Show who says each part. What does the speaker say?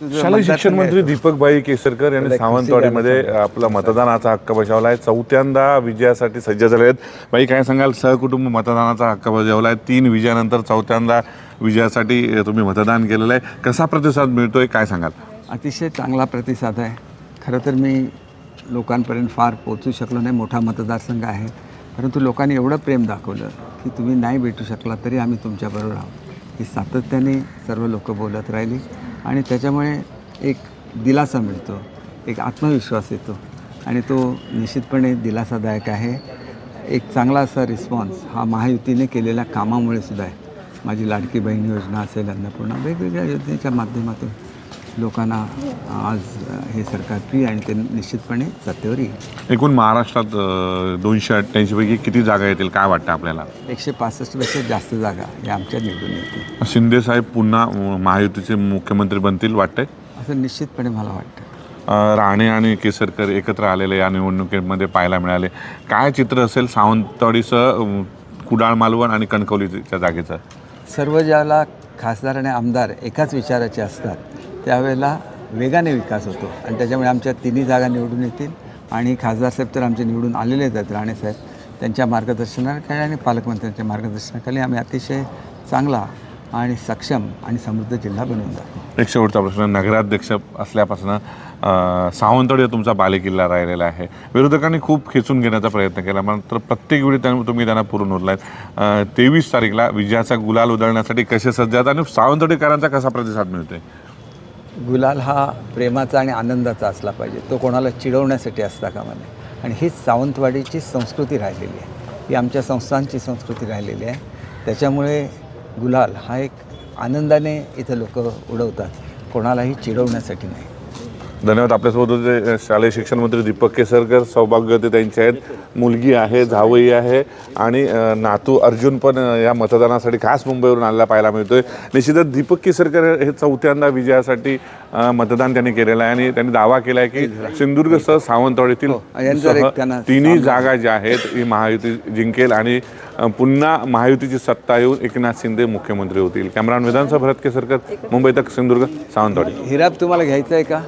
Speaker 1: शालेय शिक्षण मंत्री दीपक बाई केसरकर यांनी सावंतवाडीमध्ये आपला मतदानाचा हक्क बजावला आहे. चौथ्यांदा विजयासाठी सज्ज झाले आहेत. बाई काय सांगाल? सहकुटुंब मतदानाचा हक्क बजावला आहे. तीन विजयानंतर चौथ्यांदा विजयासाठी तुम्ही मतदान केलेलं आहे. कसा प्रतिसाद मिळतोय? काय सांगाल?
Speaker 2: अतिशय चांगला प्रतिसाद आहे. खरं तर मी लोकांपर्यंत फार पोचू शकलो नाही. मोठा मतदारसंघ आहे. परंतु लोकांनी एवढं प्रेम दाखवलं की तुम्ही नाही भेटू शकला तरी आम्ही तुमच्याबरोबर आहोत. ही सातत्याने सर्व लोक बोलत राहिली. आणि त्याच्यामुळे एक दिलासा मिळतो एक आत्मविश्वास येतो आणि तो निश्चितपणे दिलासादायक आहे. एक चांगला असा रिस्पॉन्स हा महायुतीने केलेल्या कामामुळे सुद्धा आहे. माझी लाडकी बहीण योजना असेल अन्नपूर्णा वेगवेगळ्या योजनेच्या माध्यमातून लोकांना आज हे सरकार प्रिय आणि ते निश्चितपणे सत्तेवर येईल.
Speaker 1: एकूण महाराष्ट्रात दोनशे अठ्ठ्याऐंशी पैकी किती जागा येतील काय वाटतं आपल्याला?
Speaker 2: एकशे पासष्टपेक्षा जास्त जागा या आमच्या निवडून येतील.
Speaker 1: शिंदे साहेब पुन्हा महायुतीचे मुख्यमंत्री बनतील वाटतंय?
Speaker 2: असं निश्चितपणे मला वाटतं.
Speaker 1: राणे आणि केसरकर एकत्र आलेले या निवडणुकीमध्ये पाहायला मिळाले. काय चित्र असेल सावंतवाडीचं कुडाळ मालवण आणि कणकवलीच्या जागेचं?
Speaker 2: सर्व ज्याला खासदार आणि आमदार एकाच विचाराचे असतात त्यावेळेला वेगाने विकास होतो. आणि त्याच्यामुळे आमच्या तिन्ही जागा निवडून येतील. आणि खासदार साहेब तर आमचे निवडून आलेलेच आहेत राणेसाहेब त्यांच्या मार्गदर्शनाखाली आणि पालकमंत्र्यांच्या मार्गदर्शनाखाली आम्ही अतिशय चांगला आणि सक्षम आणि समृद्ध जिल्हा बनवून जातो.
Speaker 1: एक शेवटचा प्रश्न. नगराध्यक्ष असल्यापासून सावंतवाडी हा तुमचा बालेकिल्ला राहिलेला आहे. विरोधकांनी खूप खेचून घेण्याचा प्रयत्न केला. मात्र प्रत्येक वेळी त्यांनी तुम्ही त्यांना पुरून उरलायत. तेवीस तारीखला विजयाचा गुलाल उधळण्यासाठी कसे सज्ज आहात? आणि सावंतवाडीकरांचा कसा प्रतिसाद मिळतोय?
Speaker 2: गुलाल हा प्रेमाचा आणि आनंदाचा असला पाहिजे. तो कोणाला चिडवण्यासाठी असता कामा नये. आणि हीच सावंतवाडीची संस्कृती राहिलेली आहे. ही आमच्या संस्थांची संस्कृती राहिलेली आहे. त्याच्यामुळे गुलाल हा एक आनंदाने इथं लोक उडवतात. कोणालाही चिडवण्यासाठी नाही.
Speaker 1: धन्यवाद. आपल्यासोबत होते शालेय शिक्षण मंत्री दीपक केसरकर. सौभाग्यवती त्यांचे आहेत. मुलगी आहे जावई आहे. आणि नातू अर्जुन पण या मतदानासाठी खास मुंबईवरून आलेला पाहायला मिळतोय. निश्चितच दीपक केसरकर हे चौथ्यांदा विजयासाठी मतदान त्यांनी केलेलं आहे. आणि त्यांनी दावा केला आहे की सिंधुदुर्गसह सावंतवाडीतील
Speaker 2: एक
Speaker 1: सह
Speaker 2: त्यांना
Speaker 1: तिन्ही जागा ज्या आहेत ही महायुती जिंकेल. आणि पुन्हा महायुतीची सत्ता येऊन एकनाथ शिंदे मुख्यमंत्री होतील. कॅमेरान विधानसभा भरत केसरकर मुंबई तक सिंधुदुर्ग सावंतवाडी.
Speaker 2: हिराब तुम्हाला घ्यायचा आहे का?